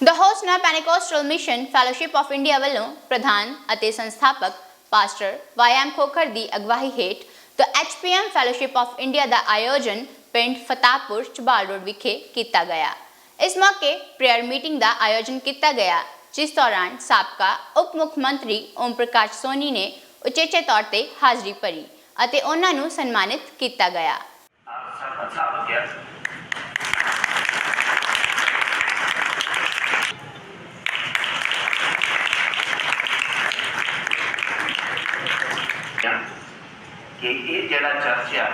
The Hosanna mission fellowship of India ਵੱਲੋਂ ਪ੍ਰਧਾਨ ਅਤੇ ਸੰਸਥਾਪਕ ਪਾਸਟਰ ਵਾਇਆਮ ਖੋਖਰ ਦੀ ਅਗਵਾਈ ਹੇਠ the H P M fellowship of India ਦਾ ਆਯੋਜਨ ਪਿੰਡ ਫਤਾਪੁਰ ਚਬਾਲ ਰੋਡ ਵਿਖੇ ਕੀਤਾ ਗਿਆ। ਇਸ ਮੌਕੇ ਪ੍ਰੇਅਰ ਮੀਟਿੰਗ ਦਾ ਆਯੋਜਨ ਕੀਤਾ ਗਿਆ, ਜਿਸ ਦੌਰਾਨ ਸਾਬਕਾ ਉਪ ਮੁੱਖ ਮੰਤਰੀ ਓਮ ਪ੍ਰਕਾਸ਼ ਸੋਨੀ ਨੇ ਉਚੇਚੇ ਤੌਰ ਤੇ ਹਾਜ਼ਰੀ ਭਰੀ ਅਤੇ ਉਹਨਾਂ ਨੂੰ ਸਨਮਾਨਿਤ ਕੀਤਾ ਗਿਆ ਆਪ ਸਰਪੰਚ ਸਾਹਿਬ ਗਿਆ ਕਿ ਇਹ ਜਿਹੜਾ ਚਰਚ ਆ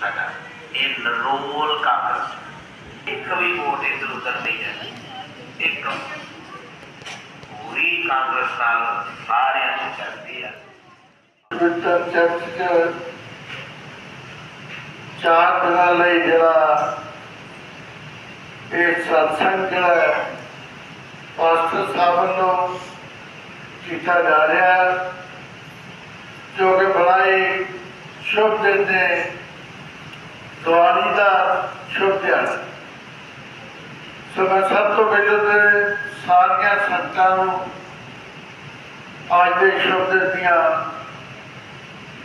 ਸਾਡਾ ਇਹ ਨਰੋਲ ਕਾਂਗਰਸ ਇੱਕ ਵੀ ਵੋਟ ਇੱਧਰ ਉੱਧਰ ਨਹੀਂ ਹੈ। ਇੱਕ ਪੂਰੀ ਕਾਂਗਰਸ ਨਾਲ ਸਾਰਿਆਂ ਨੂੰ ਚੱਲਦੀ ਆ। ਚਰਚ ਚਾਰ ਦਿਨਾਂ ਲਈ ਜਿਹੜਾ ਇਹ ਸਤਸੰਗ ਜਿਹੜਾ ਪਾਸਟਰ ਸਾਹਿਬ ਵੱਲੋਂ ਕੀਤਾ ਜਾ ਰਿਹਾ ਹੈ, ਜੋ ਕਿ ਬੜਾ ਹੀ ਸ਼ੁਭ ਦਿਨ ਨੇ ਦੀਵਾਲੀ ਦਾ ਸ਼ੁਭ ਦਿਨ। ਸੋ ਮੈਂ ਸਭ ਤੋਂ ਪਹਿਲਾਂ ਤੇ ਸਾਰੀਆਂ ਸੰਗਤਾਂ ਨੂੰ ਅੱਜ ਦੇ ਸ਼ੁਭ ਦਿਨ ਦੀਆਂ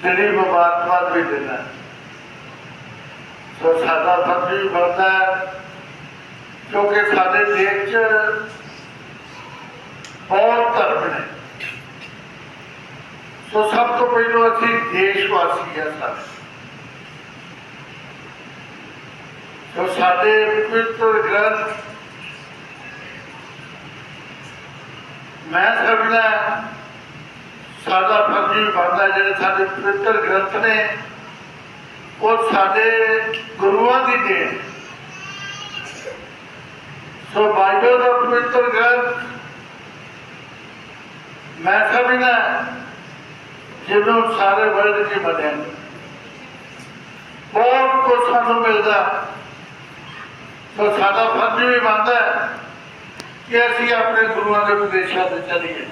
ਦਿਲੀ ਮੁਬਾਰਕਬਾਦ ਵੀ ਦਿੰਦਾ ਸੋ ਸਾਡਾ ਫਰਜ਼ ਵੀ ਬਣਦਾ ਕਿਉਂਕਿ ਸਾਡੇ ਦੇਸ਼ 'ਚ ਬਹੁਤ ਧਰਮ ਨੇ। ਸਭ ਤੋਂ ਪਹਿਲਾਂ ਅਸੀਂ ਦੇਸ਼ ਵਾਸੀ ਹਾਂ ਸਾਰੇ ਸੋ ਸਾਡੇ ਪਵਿੱਤਰ ਗ੍ਰੰਥ, ਮੈਂ ਸਮਝਦਾ ਸਾਡਾ ਫਰਜ਼ ਵੀ ਬਣਦਾ ਜਿਹੜੇ ਸਾਡੇ ਪਵਿੱਤਰ ਗ੍ਰੰਥ ਨੇ, ਉਹ ਸਾਡੇ ਗੁਰੂਆਂ ਦੀ ਦੇਣ। ਸੋ ਬਾਈਬਲ ਦਾ ਪਵਿੱਤਰ ਗ੍ਰੰਥ, ਮੈਂ ਸਮਝਦਾ ਜਿਹਨੂੰ ਸਾਰੇ ਵਰਲਡ 'ਚ ਮੰਨਿਆ ਬਹੁਤ ਕੁਝ ਸਾਨੂੰ ਮਿਲਦਾ। ਸੋ ਸਾਡਾ ਫਰਜ਼ ਵੀ ਬਣਦਾ ਕਿ ਅਸੀਂ ਆਪਣੇ ਗੁਰੂਆਂ ਦੇ ਉਪਦੇਸ਼ਾਂ ਤੇ ਚੱਲੀਏ।